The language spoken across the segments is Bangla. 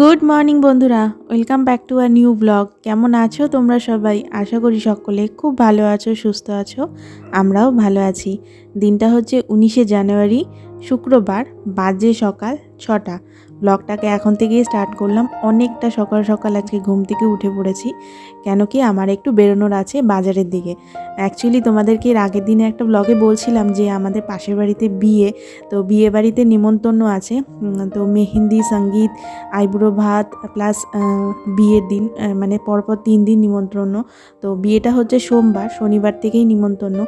গুড মর্নিং বন্ধুরা, welcome back to our new blog. কেমন আছো তোমরা সবাই? আশা করি সকলে খুব ভালো আছো, সুস্থ আছো, আমরাও ভালো আছি। দিনটা হচ্ছে উনিশে জানুয়ারি, শুক্রবার, বাজে সকাল ছটা। ব্লগটাকে এখন থেকেই স্টার্ট করলাম। অনেকটা সকাল সকাল আজকে ঘুম থেকে উঠে পড়েছি, কেন কি আমার একটু বেরোনোর আছে বাজারের দিকে। অ্যাকচুয়ালি তোমাদেরকে এর আগের দিনে একটা ব্লগে বলছিলাম যে আমাদের পাশের বাড়িতে বিয়ে, তো বিয়ে বাড়িতে নিমন্ত্রণ আছে। তো মেহেন্দি, সংগীত, আইবুড়ো ভাত প্লাস বিয়ের দিন মানে পরপর তিন দিন নিমন্ত্রণ। তো বিয়েটা হচ্ছে সোমবার, শনিবার থেকেই নিমন্ত্রণ।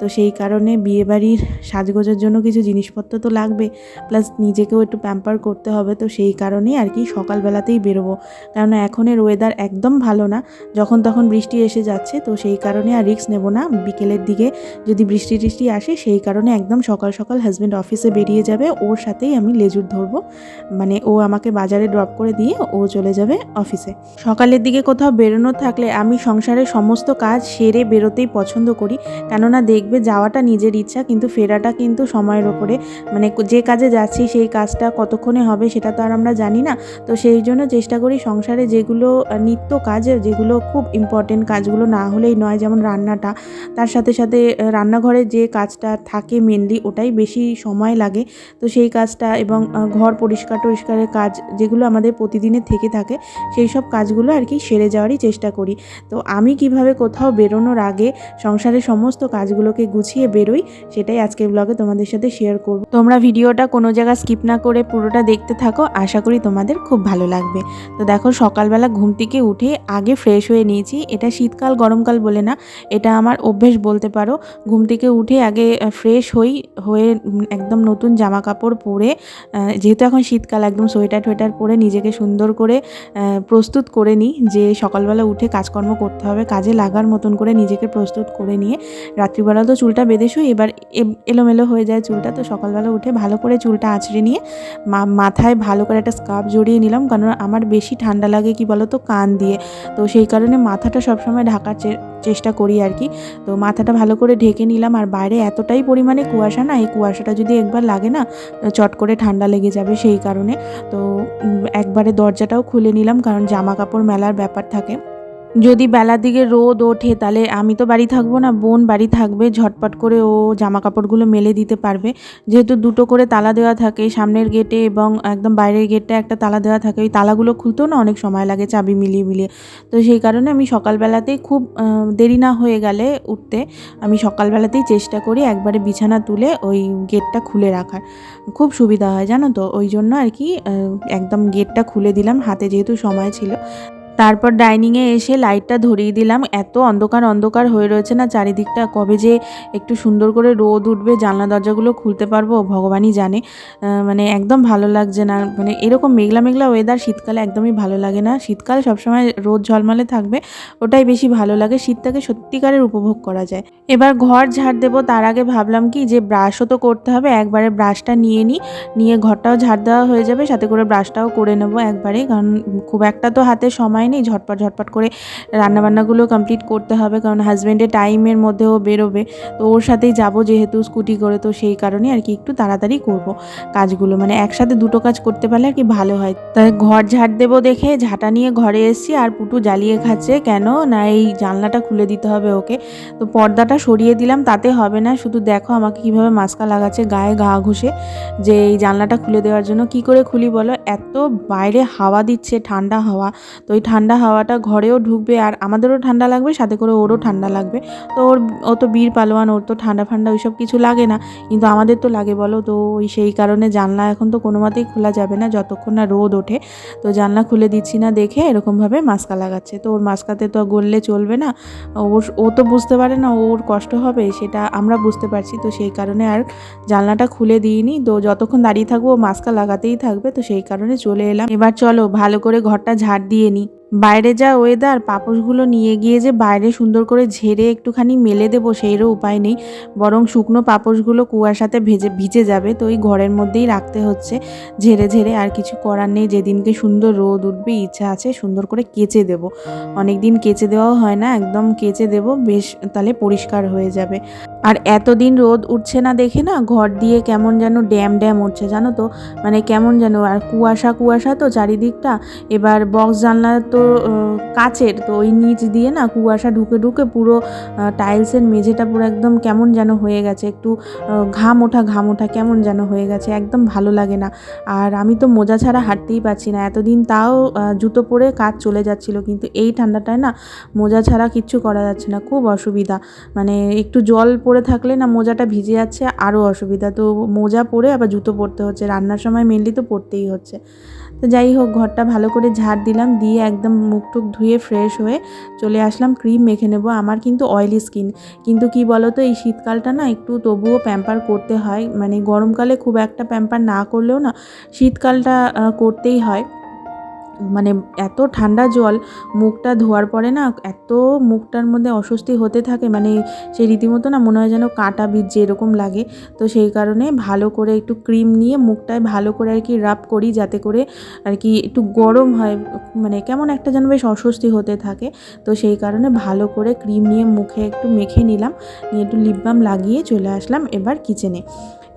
তো সেই কারণে বিয়ে বাড়ির সাজগোজের জন্য কিছু জিনিসপত্র তো লাগবে প্লাস নিজেকেও একটু প্যাম্পার করতে হবে। তো সেই কারণেই আর কি সকালবেলাতেই বেরোবো। কেননা এখনের ওয়েদার একদম ভালো না। যখন তখন বৃষ্টি এসে যাচ্ছে, তো সেই কারণে আর রিস্ক নেব না। বিকেলের দিকে যদি বৃষ্টি টিষ্টি আসে, সেই কারণে একদম সকাল সকাল হাজব্যান্ড অফিসে বেরিয়ে যাবে। ওর সাথেই আমি লেজুর ধরবো। মানে ও আমাকে বাজারে ড্রপ করে দিয়ে ও চলে যাবে অফিসে সকালের দিকে কোথাও বেরোনো থাকলে আমি সংসারের সমস্ত কাজ সেরে বেরোতেই পছন্দ করি। কেননা দেখবে যাওয়াটা নিজের ইচ্ছা, কিন্তু ফেরাটা কিন্তু সময়ের ওপরে। মানে যে কাজে যাচ্ছি, সেই কাজটা কতক্ষণে হবে সেটা তো আর আমরা জানি না। তো সেই জন্য চেষ্টা করি সংসারে যেগুলো নিত্য কাজ যেগুলো খুব ইম্পর্টেন্ট কাজগুলো না হলেই নয়, যেমন রান্নাটা। তার সাথে সাথে রান্নাঘরে যে কাজটা থাকে মেনলি ওটাই বেশি সময় লাগে। তো সেই কাজটা এবং ঘর পরিষ্কার টরিষ্কারের কাজ যেগুলো আমাদের প্রতিদিনের থেকে থাকে, সেই সব কাজগুলো আর কি সেরে যাওয়ারই চেষ্টা করি। তো আমি কীভাবে কোথাও বেরোনোর আগে সংসারের সমস্ত কাজগুলোকে গুছিয়ে বেরোই, সেটাই আজকের ব্লগে তোমাদের সাথে শেয়ার করব। তোমরা ভিডিওটা কোনো জায়গা স্কিপ না করে পুরোটা দেখতে থাকো। আশা করি তোমাদের খুব ভালো লাগবে। তো দেখো, সকালবেলা ঘুম থেকে উঠে আগে ফ্রেশ হয়ে নিয়েছি। এটা শীতকাল, গরমকাল বলে না, এটা আমার অভ্যেস বলতে পারো। ঘুম থেকে উঠে আগে ফ্রেশ হই, হয়ে একদম নতুন জামা কাপড় পরে যেহেতু এখন শীতকাল, একদম সোয়েটার টোয়েটার পরে নিজেকে সুন্দর করে প্রস্তুত করে নিই যে সকালবেলা উঠে কাজকর্ম করতে হবে, কাজে লাগার মতন করে নিজেকে প্রস্তুত করে নিয়ে। রাত্রিবেলা তো চুলটা বেঁধেছো এবার এলোমেলো হয়ে যায় চুলটা, তো সকালবেলা উঠে ভালো করে চুলটা আঁচড়ে নিয়ে মাথায় ভালো করে একটা স্কার্ফ জড়িয়ে নিলাম কারণ আমার বেশি ঠান্ডা লাগে কি বলো তো কান দিয়ে। তো সেই কারণে মাথাটা সবসময় ঢাকার চেষ্টা করি আর কি। তো মাথাটা ভালো করে ঢেকে নিলাম, আর বাইরে এতটাই পরিমাণে কুয়াশা না, এই কুয়াশাটা যদি একবার লাগে না, চট করে ঠান্ডা লেগে যাবে সেই কারণে। তো একবারে দরজাটাও খুলে নিলাম, কারণ জামা কাপড় মেলার ব্যাপার থাকে। যদি বেলার দিকে রোদ ওঠে, তাহলে আমি তো বাড়ি থাকব না। বোন বাড়ি থাকবে, ঝটপট করে ও জামা কাপড়গুলো মেলে দিতে পারবে। যেহেতু দুটো করে তালা দেওয়া থাকে সামনের গেটে এবং একদম বাইরের গেটে একটা তালা দেওয়া থাকে। ওই তালাগুলো খুলতেও না অনেক সময় লাগে চাবি মিলিয়ে মিলিয়ে। তো সেই কারণে আমি সকালবেলাতেই খুব দেরি না হয়ে গেলে উঠতে আমি সকালবেলাতেই চেষ্টা করি একবারে বিছানা তুলে ওই গেটটা খুলে রাখার। খুব সুবিধা হয় জানো তো? ওই জন্য আর কি একদম গেটটা খুলে দিলাম। হাতে যেহেতু সময় ছিল। তারপর ডাইনিংয়ে এসে লাইটটা ধরিয়ে দিলাম। এত অন্ধকার অন্ধকার হয়ে রয়েছে না, চারিদিকটা কবে যে একটু সুন্দর করে রোদ উঠবে, জানলা দরজাগুলো খুলতে পারব, ভগবানই জানে। মানে একদম ভালো লাগছে না মানে এরকম মেঘলা মেঘলা ওয়েদার শীতকালে একদমই ভালো লাগে না। শীতকাল সবসময় রোদ ঝলমলে থাকবে, ওটাই বেশি ভালো লাগে, শীতটাকে সত্যিকারের উপভোগ করা যায়। এবার ঘর ঝাড় দেবো, তার আগে ভাবলাম কি যে ব্রাশও তো করতে হবে, একবারে ব্রাশটা নিয়ে নিই নিয়ে ঘরটাও ঝাড় দেওয়া হয়ে যাবে, সাথে করে ব্রাশটাও করে নেব একবারে, কারণ খুব একটা তো হাতে সময় নেই ঝটপট ঝটপট করে রান্নাবান্নাগুলো কমপ্লিট করতে হবে কারণ হাজব্যান্ডের টাইমের মধ্যেও বেরোবে। তো ওর সাথেই যাব যেহেতু স্কুটি করে, তো সেই কারণে আর কি একটু তাড়াতাড়ি করব কাজগুলো। মানে একসাথে দুটো কাজ করতে পারলে আর কি ভালো হয়। তাই ঘর ঝাড় দেবো দেখে, ঝাঁটা নিয়ে ঘরে এসেছি আর পুটু জ্বালিয়ে খাচ্ছে। কেন? না, এই জানলাটা খুলে দিতে হবে ওকে। তো পর্দাটা সরিয়ে দিলাম, তাতে হবে না। শুধু দেখো আমাকে কীভাবে মাস্কা লাগাচ্ছে, গায়ে গা ঘষে যে এই জানলাটা খুলে দেওয়ার জন্য। কি করে খুলি বলো? এত বাইরে হাওয়া দিচ্ছে, ঠান্ডা হাওয়া। তো ওই ঠান্ডা হাওয়াটা ঘরেও ঢুকবে আর আমাদেরও ঠান্ডা লাগবে, সাথে করে ওরও ঠান্ডা লাগবে। তো ওর, ও তো বীর পালোয়ান, ওর তো ঠান্ডা ফান্ডা ওইসব কিছু লাগে না। কিন্তু আমাদের তো লাগে বলো, তো ওই সেই কারণে জানলা এখন তো কোনো মতেই খোলা যাবে না, যতক্ষণ না রোদ ওঠে। তো জানলা খুলে দিচ্ছি না দেখে এরকমভাবে মাস্কা লাগাচ্ছে। তো ওর মাস্কাতে তো গললে চলবে না। ওর, ও তো বুঝতে পারে না ওর কষ্ট হবে, সেটা আমরা বুঝতে পারছি। তো সেই কারণে আর জানলাটা খুলে দিইনি। তো যতক্ষণ দাঁড়িয়ে থাকব মাস্কা লাগাতেই থাকবে। তো সেই কারণে চলে এলাম। এবার চলো ভালো করে ঘরটা ঝাড় দিয়ে নিই। বাইরে যা ওয়েদার পাপোশগুলো নিয়ে গিয়ে যে বাইরে সুন্দর করে ঝেড়ে একটুখানি মেলে দেবো সেইরও উপায় নেই। বরং শুকনো পাপোশগুলো কুয়াশাতে ভেজে, ভিজে যাবে, তো ওই ঘরের মধ্যেই রাখতে হচ্ছে। ঝেড়ে ঝেড়ে আর কিছু করার নেই, যেদিনকে সুন্দর রোদ উঠবে, ইচ্ছা আছে সুন্দর করে কেচে দেবো। অনেক দিন কেচে দেওয়াও হয় না, একদম কেচে দেবো, বেশ তাহলে পরিষ্কার হয়ে যাবে। আর এতদিন রোদ উঠছে না দেখে না ঘর দিয়ে কেমন যেন ড্যাম ড্যাম উঠছে, জানো তো? মানে কেমন যেন, আর কুয়াশা কুয়াশা তো চারিদিকটা। এবার বক্স জানলা তো কাচের, তো ওই নিচ দিয়ে না কুয়াশা ঢুকে ঢুকে পুরো টাইলসের মেঝেটা পুরো একদম কেমন যেন হয়ে গেছে। একটু ঘাম ওঠা ঘাম ওঠা কেমন যেন হয়ে গেছে, একদম ভালো লাগে না। আর আমি তো মোজা ছাড়া হাঁটতেই পারছি না, এতদিন তাও জুতো পরে কাজ চলে যাচ্ছিল, কিন্তু এই ঠান্ডাটায় না মোজা ছাড়া কিচ্ছু করা যাচ্ছে না, খুব অসুবিধা। মানে একটু জল পরে থাকলে না মোজাটা ভিজে যাচ্ছে, আরও অসুবিধা। তো মোজা পরে আবার জুতো পরতে হচ্ছে, রান্নার সময় মেনলি তো পরতেই হচ্ছে। তো যাই হোক, ঘরটা ভালো করে ঝাড় দিলাম, দিয়ে একদম মুখ টুক ধুয়ে ফ্রেশ হয়ে চলে আসলাম ক্রিম মেখে নেব। আমার কিন্তু অয়েলি স্কিন কিন্তু কি বলো তো এই শীতকালটা না একটু তবুও প্যাম্পার করতে হয়। মানে গরমকালে খুব একটা প্যাম্পার না করলেও না, শীতকালটা করতেই হয়। মানে এত ঠান্ডা জল, মুখটা ধোয়ার পরে না এত মুখটার মধ্যে অস্বস্তি হতে থাকে মানে সেই রীতিমতো না মনে হয় যেন কাঁটা বিজছে এরকম লাগে। তো সেই কারণে ভালো করে একটু ক্রিম নিয়ে মুখটায় ভালো করে আর কি রাব করি, যাতে করে আর কি একটু গরম হয় মানে কেমন একটা যেন বেশ অস্বস্তি হতে থাকে। তো সেই কারণে ভালো করে ক্রিম নিয়ে মুখে একটু মেখে নিলাম, নিয়ে একটু লিপ বাম লাগিয়ে চলে আসলাম এবার কিচেনে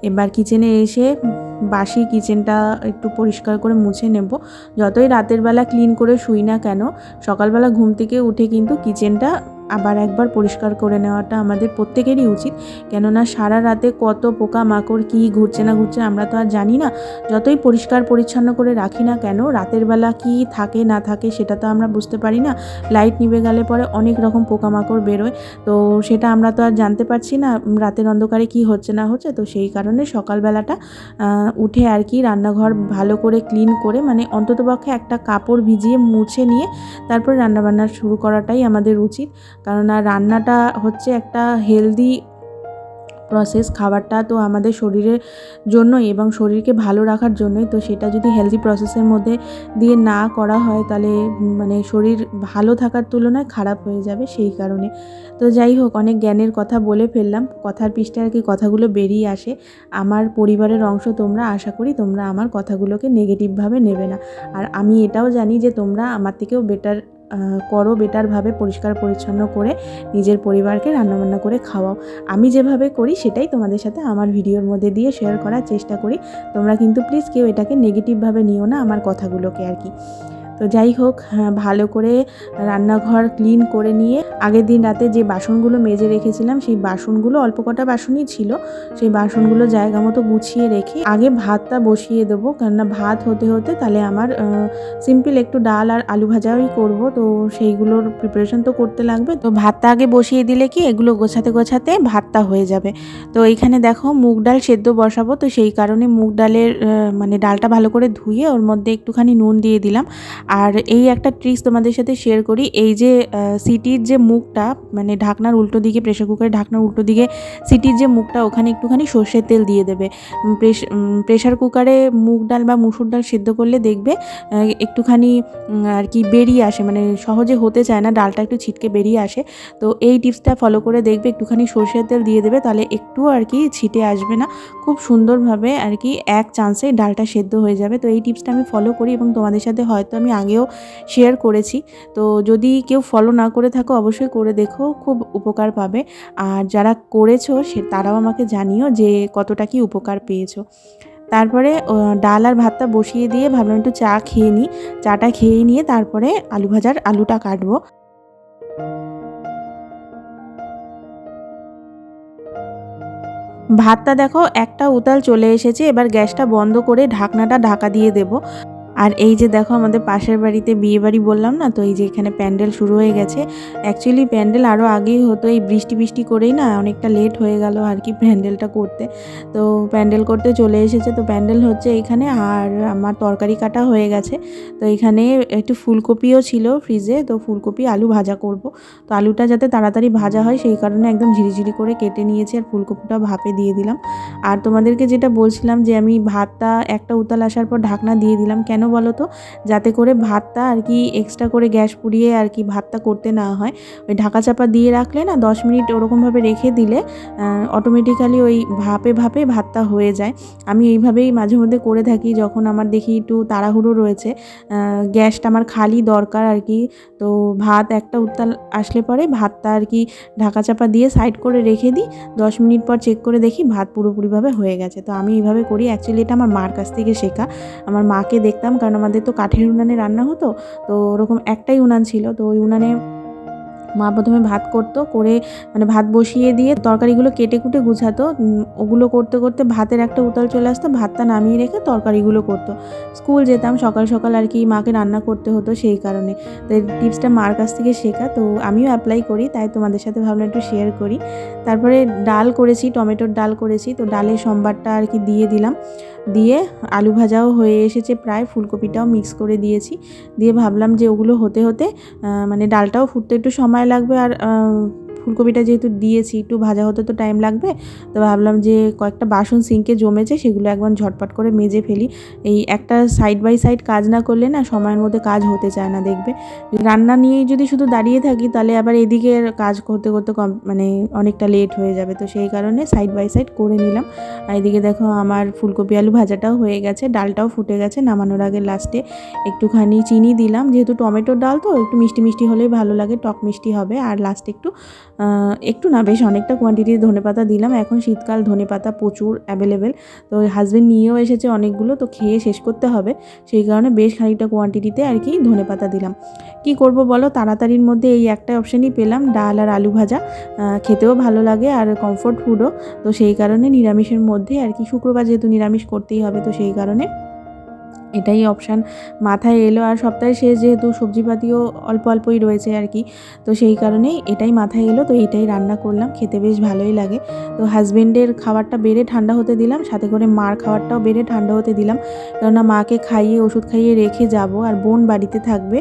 এবার কিচেনে এসে বাসি কিচেনটা একটু পরিষ্কার করে মুছে নেব। যতই রাতের বেলা ক্লিন করে শুই না কেন, সকালবেলা ঘুম থেকে উঠে কিন্তু কিচেনটা আবার একবার পরিষ্কার করে নেওয়াটা আমাদের প্রত্যেকেরই উচিত। কেননা সারা রাতে কত পোকা মাকড় কী ঘুরছে না ঘুরছে আমরা তো আর জানি না। যতই পরিষ্কার পরিচ্ছন্ন করে রাখি না কেন, রাতের বেলা কি থাকে না থাকে সেটা তো আমরা বুঝতে পারি না। লাইট নিভে গেলে পরে অনেক রকম পোকামাকড় বেরোয়। তো সেটা আমরা তো আর জানতে পারছি না, রাতের অন্ধকারে কি হচ্ছে না হচ্ছে। তো সেই কারণে সকালবেলাটা উঠে আর কি রান্নাঘর ভালো করে ক্লিন করে মানে অন্ততপক্ষে একটা কাপড় ভিজিয়ে মুছে নিয়ে তারপর রান্নাবান্না শুরু করাটাই আমাদের উচিত। কেননা রান্নাটা হচ্ছে একটা হেলদি প্রসেস খাবারটা তো আমাদের শরীরের জন্যই এবং শরীরকে ভালো রাখার জন্যই। তো সেটা যদি হেলদি প্রসেসের মধ্যে দিয়ে না করা হয় তাহলে মানে শরীর ভালো থাকার তুলনায় খারাপ হয়ে যাবে সেই কারণে। তো যাই হোক, অনেক জ্ঞানের কথা বলে ফেললাম। কথার পৃষ্ঠে আর কি কথাগুলো বেরিয়ে আসে। আমার পরিবারের অংশ তোমরা, আশা করি তোমরা আমার কথাগুলোকে নেগেটিভভাবে নেবে না। আর আমি এটাও জানি যে তোমরা আমার থেকেও বেটার করো বেটারভাবে, পরিষ্কার, পরিচ্ছন্ন করে নিজের পরিবারকে রান্নাবান্না করে খাওয়াও। আমি যেভাবে করি সেটাই তোমাদের সাথে আমার ভিডিওর মধ্যে দিয়ে শেয়ার করার চেষ্টা করি। তোমরা কিন্তু প্লিজ কেউ এটাকে নেগেটিভভাবে নিও না আমার কথাগুলোকে আর কি। তো যাই হোক হ্যাঁ, ভালো করে রান্নাঘর ক্লিন করে নিয়ে আগের দিন রাতে যে বাসনগুলো মেজে রেখেছিলাম সেই বাসনগুলো অল্প কটা বাসনই ছিল। সেই বাসনগুলো জায়গা মতো গুছিয়ে রেখে আগে ভাতটা বসিয়ে দেবো। কেননা ভাত হতে হতে তাহলে আমার সিম্পল একটু ডাল আর আলু ভাজাই করব। তো সেইগুলোর প্রিপারেশন তো করতে লাগবে। তো ভাতটা আগে বসিয়ে দিলে কি এগুলো গোছাতে গোছাতে ভাতটা হয়ে যাবে। তো এইখানে দেখো মুগ ডাল সেদ্ধ বসাবো। তো সেই কারণে মুগ ডালের মানে ডালটা ভালো করে ধুয়ে ওর মধ্যে একটুখানি নুন দিয়ে দিলাম। আর এই একটা ট্রিক্স তোমাদের সাথে শেয়ার করি, এই যে সিটির যে মুখটা মানে ঢাকনার উল্টো দিকে প্রেশার কুকারের ঢাকনার উল্টো দিকে সিটির যে মুখটা, ওখানে একটুখানি সর্ষের তেল দিয়ে দেবে। প্রেশার কুকারে মুগ ডাল বা মুসুর ডাল সেদ্ধ করলে দেখবে একটুখানি আর কি বেরিয়ে আসে মানে সহজে হতে চায় না, ডালটা একটু ছিটকে বেরিয়ে আসে। তো এই টিপসটা ফলো করে দেখবে, একটুখানি সর্ষের তেল দিয়ে দেবে, তাহলে একটু আর কি ছিটে আসবে না, খুব সুন্দরভাবে আর কি এক চান্সে ডালটা সেদ্ধ হয়ে যাবে। তো এই টিপসটা আমি ফলো করি এবং তোমাদের সাথে হয়তো আমি আগেও শেয়ার করেছি। তো যদি কেউ ফলো না করে থাকো, অবশ্যই করে দেখো, খুব উপকার পাবে। আর যারা করেছ, সে তারাও আমাকে জানিও যে কতটা কি উপকার পেয়েছ। তারপরে ডাল আর ভাতটা বসিয়ে দিয়ে ভাবলাম একটু চা খেয়ে নিই চাটা খেয়ে নিয়ে তারপরে আলু ভাজার আলুটা কাটবো। ভাতটা দেখো, একটা উতাল চলে এসেছে। এবার গ্যাসটা বন্ধ করে ঢাকনাটা ঢাকা দিয়ে দেব। আর এই যে দেখো আমাদের পাশের বাড়িতে বিয়ে বাড়ি বললাম না, তো এই যে এখানে প্যান্ডেল শুরু হয়ে গেছে। অ্যাকচুয়ালি প্যান্ডেল আরও আগেই হতো, এই বৃষ্টি বৃষ্টি করেই না অনেকটা লেট হয়ে গেল আর কি প্যান্ডেলটা করতে। তো প্যান্ডেল করতে চলে এসেছে, তো প্যান্ডেল হচ্ছে এখানে আর আমার তরকারি কাটা হয়ে গেছে। তো এখানে একটু ফুলকপিও ছিল ফ্রিজে তো ফুলকপি আলু ভাজা করব। তো আলুটা যাতে তাড়াতাড়ি ভাজা হয় সেই কারণে একদম ঝিরিঝিরি করে কেটে নিয়েছি আর ফুলকপিটা ভাপে দিয়ে দিলাম। আর তোমাদেরকে যেটা বলছিলাম যে আমি ভাতটা একটা উতাল আসার পর ঢাকনা দিয়ে দিলাম, কেন বলো তো? যাতে করে ভাতটা আর কি এক্সট্রা করে গ্যাস পুড়িয়ে আর কি ভাতটা করতে না হয়। ওই ঢাকা চাপা দিয়ে রাখলে না দশ মিনিট ওরকমভাবে রেখে দিলে অটোমেটিক্যালি ওই ভাপে ভাপে ভাতটা হয়ে যায়। আমি এইভাবেই মাঝে মধ্যে করে থাকি যখন আমার দেখি একটু তাড়াহুড়ো রয়েছে গ্যাসটা আমার খালি দরকার আর কি। তো ভাত একটা উত্তাল আসলে পরে ভাতটা আর কি ঢাকা চাপা দিয়ে সাইড করে রেখে দিই, দশ মিনিট পর চেক করে দেখি ভাত পুরোপুরিভাবে হয়ে গেছে। তো আমি এইভাবে করি। অ্যাকচুয়ালি এটা আমার মার কাছ থেকে শেখা। আমার মাকে দেখতাম কারণ আমাদের তো কাঠের উনানে রান্না হতো, তো ওরকম একটাই উনান ছিল। তো ওই উনানে মা প্রথমে ভাত করতো, করে মানে ভাত বসিয়ে দিয়ে তরকারিগুলো কেটে কুটে গুছাতো। ওগুলো করতে করতে ভাতের একটা উতাল চলে আসতো, ভাতটা নামিয়ে রেখে তরকারিগুলো করতো। স্কুল যেতাম, সকাল সকাল আর কি মাকে রান্না করতে হতো সেই কারণে। তো এই টিপসটা মার কাছ থেকে শেখা, তো আমিও অ্যাপ্লাই করি, তাই তোমাদের সাথে ভাবলাম একটু শেয়ার করি। তারপরে ডাল করেছি, টমেটোর ডাল করেছি, তো ডালের সম্বারটা আর কি দিয়ে দিলাম। দিয়ে আলু ভাজাও হয়ে এসেছে প্রায়, ফুলকপিটাও মিক্স করে দিয়েছি। দিয়ে ভাবলাম যে ওগুলো হতে হতে মানে ডালটাও ফুটতে একটু সময় লাগবে আর ফুলকপিটা যেহেতু দিয়েছি, একটু ভাজা হতে তো টাইম লাগবে, তো ভাবলাম যে কয়েকটা বাসন সিঙ্কে জমেছে, সেগুলো একবার ঝটপট করে মেজে ফেলি। এই একটা সাইড বাই সাইড কাজ না করলে না সময়ের মধ্যে কাজ হতে চায় না দেখবে। রান্না নিয়েই যদি শুধু দাঁড়িয়ে থাকি, তাহলে আবার এদিকে কাজ করতে করতে কম মানে অনেকটা লেট হয়ে যাবে। তো সেই কারণে সাইড বাই সাইড করে নিলাম। আর এদিকে দেখো আমার ফুলকপি আলু ভাজাটাও হয়ে গেছে, ডালটাও ফুটে গেছে নামানোর আগে লাস্টে একটুখানি চিনি দিলাম। যেহেতু টমেটোর ডাল তো, একটু মিষ্টি মিষ্টি হলেই ভালো লাগে, টক মিষ্টি হবে। আর লাস্টে একটু একটু না, বেশ অনেকটা কোয়ান্টিটির ধনেপাতা দিলাম। এখন শীতকাল, ধনেপাতা প্রচুর অ্যাভেলেবেল তো হাজব্যান্ড নিয়েও এসেছে অনেকগুলো, তো খেয়ে শেষ করতে হবে। সেই কারণে বেশ খানিকটা কোয়ান্টিটিতে আর কি ধনেপাতা দিলাম। কি করব বলো? তাড়াতাড়ির মধ্যে এই একটা অপশানই পেলাম, ডাল আর আলু ভাজা। খেতেও ভালো লাগে আর কমফোর্ট ফুডও তো সেই কারণে নিরামিষের মধ্যে আর কি, শুক্রবার যেহেতু নিরামিষ করতেই হবে, তো সেই কারণে এটাই অপশান মাথায় এলো আর সপ্তাহে শেষ যেহেতু সবজিপাতিও অল্প অল্পই রয়েছে আর কি, তো সেই কারণেই এটাই মাথায় এলো, তো এটাই রান্না করলাম, খেতে বেশ ভালোই লাগে। তো হাজবেন্ডের খাবারটা বেড়ে ঠান্ডা হতে দিলাম, সাথে করে মার খাবারটাও বেড়ে ঠান্ডা হতে দিলাম। কেননা মাকে খাইয়ে, ওষুধ খাইয়ে রেখে যাব আর বোন বাড়িতে থাকবে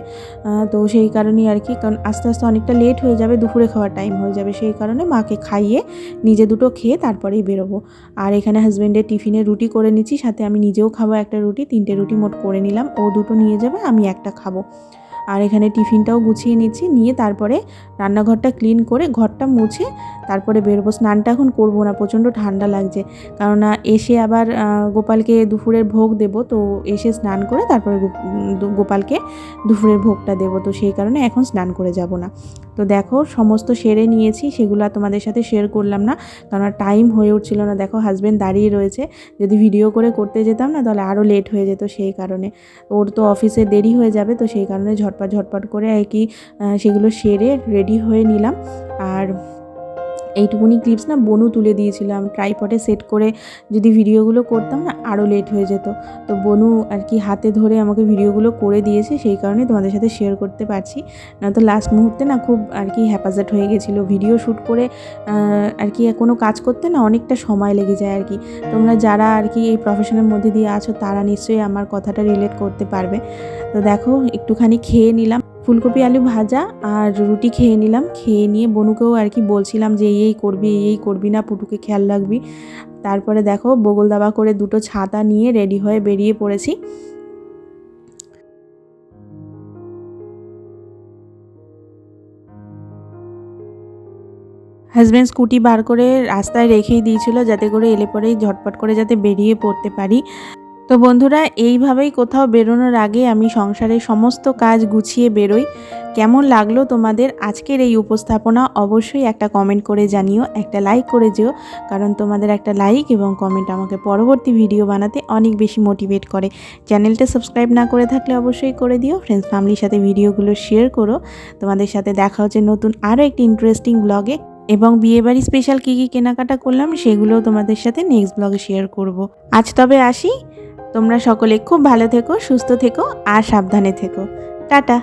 তো সেই কারণেই আর কি, কারণ আস্তে আস্তে অনেকটা লেট হয়ে যাবে, দুপুরে খাওয়ার টাইম হয়ে যাবে, সেই কারণে মাকে খাইয়ে নিজে দুটো খেয়ে তারপরেই বেরোবো। আর এখানে হাজব্যান্ডের টিফিনে রুটি করে নিচ্ছি, সাথে আমি নিজেও খাব একটা রুটি, তিনটে রুটি মোট করে নিলাম। ও দুটো নিয়ে যাবে আমি একটা খাব। আর এখানে টিফিনটাও গুছিয়ে নিচ্ছি। নিয়ে তারপরে রান্নাঘরটা ক্লিন করে ঘরটা মুছে তারপরে বেরোবো। স্নানটা এখন করব না, প্রচণ্ড ঠান্ডা লাগছে। কেননা এসে আবার গোপালকে দুপুরের ভোগ দেব, তো এসে স্নান করে তারপরে গোপালকে দুপুরের ভোগটা দেবো। তো সেই কারণে এখন স্নান করে যাব না। তো দেখো, সমস্ত সেরে নিয়েছি, সেগুলো তোমাদের সাথে শেয়ার করলাম না। কারণ টাইম হয়ে উঠছিল না। দেখো হাজব্যান্ড দাঁড়িয়ে রয়েছে। যদি ভিডিও করে করতে যেতাম না, তাহলে আরও লেট হয়ে যেত সেই কারণে। ওর তো অফিসে দেরি হয়ে যাবে, তো সেই কারণে ঝটপট ঝটপট করে আর কি সেগুলো সেরে রেডি হয়ে নিলাম। আর এইটুকুনি ক্লিপস না বনু তুলে দিয়েছিলাম। ট্রাইপটে সেট করে যদি ভিডিওগুলো করতাম না আরও লেট হয়ে যেত। তো বনু আর কি হাতে ধরে আমাকে ভিডিওগুলো করে দিয়েছে, সেই কারণে তোমাদের সাথে শেয়ার করতে পারছি। না তো লাস্ট মুহূর্তে না খুব আর কি হ্যাপাজেট হয়ে গেছিল। ভিডিও শ্যুট করে আর কি কোনো কাজ করতে না অনেকটা সময় লেগে যায় আর কি। তোমরা যারা আর কি এই প্রফেশনের মধ্যে দিয়ে আছো, তারা নিশ্চয়ই আমার কথাটা রিলেট করতে পারবে। তো দেখো, একটুখানি খেয়ে নিলাম। ফুলকপি, আলু ভাজা আর রুটি খেয়ে নিলাম। খেয়ে নিয়ে বনুকেও আর কি বলছিলাম যে এই করবি এই করবি না, পুটুকে খেয়াল রাখবি। তারপরে দেখো বগল দাবা করে দুটো ছাতা নিয়ে রেডি হয়ে বেরিয়ে পড়েছি। হাজব্যান্ড স্কুটি বার করে রাস্তায় রেখেই দিয়েছিল যাতে করে এলে পরেই ঝটপট করে যাতে বেরিয়ে পড়তে পারি। তো বন্ধুরা, এইভাবেই কোথাও বেরোনোর আগে আমি সংসারের সমস্ত কাজ গুছিয়ে বেরোই। কেমন লাগল তোমাদের আজকের এই উপস্থাপনা অবশ্যই একটা কমেন্ট করে জানিও, একটা লাইক করে যেও, কারণ তোমাদের একটা লাইক এবং কমেন্ট আমাকে পরবর্তী ভিডিও বানাতে অনেক বেশি মোটিভেট করে। চ্যানেলটা সাবস্ক্রাইব না করে থাকলে অবশ্যই করে দিও ফ্রেন্ডস ফ্যামিলির সাথে ভিডিওগুলো শেয়ার করো। তোমাদের সাথে দেখা হচ্ছে নতুন আরও একটি ইন্টারেস্টিং ব্লগে এবং বিয়েবাড়ি স্পেশাল কী কী কেনাকাটা করলাম সেগুলোও তোমাদের সাথে নেক্সট ব্লগে শেয়ার করব। আজ তবে আসি। তোমরা সকলে খুব ভালো থেকো সুস্থ থেকো আর সাবধানে থেকো। টাটা।